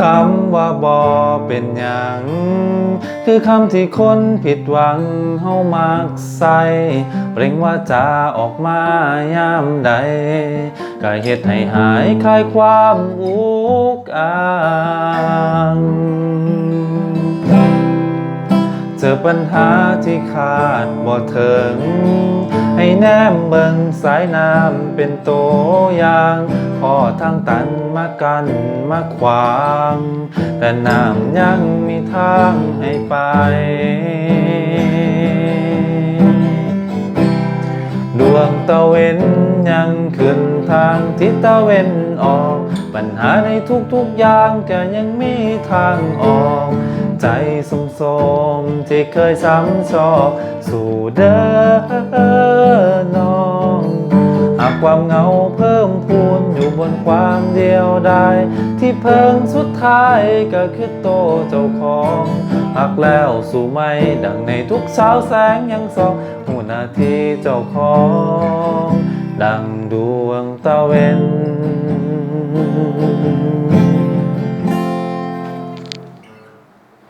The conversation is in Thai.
คำว่าบอเป็นหยังคือคำที่คนผิดหวังเฮามักใส่เปล่งว่าจาออกมายามใดก็เฮ็ดให้หายคลายความอุกอางเจอปัญหาที่ขาดบ่ถึง ให้แนมเบิ่งสายน้ำเป็นตัวอย่าง พอทางตันมากันมาขวาง แต่น้ำยังมีทางให้ไป ดวงตะเวนยังขึ้นทางทิศตะเวนออก ปัญหาในทุกๆอย่างก็ยังมีทางออกใจสมสมๆที่เคยซ้ำซอกสู่เดินน้องหา ความเหงาเพิ่มพูนอยู่บนความเดียวดายที่เพิ่งสุดท้ายก็คือโตเจ้าของหากแล้วสู่ไม่ดังในทุกเช้าแสงยังส่องหูนาทีเจ้าของ ดังดวงตะเวน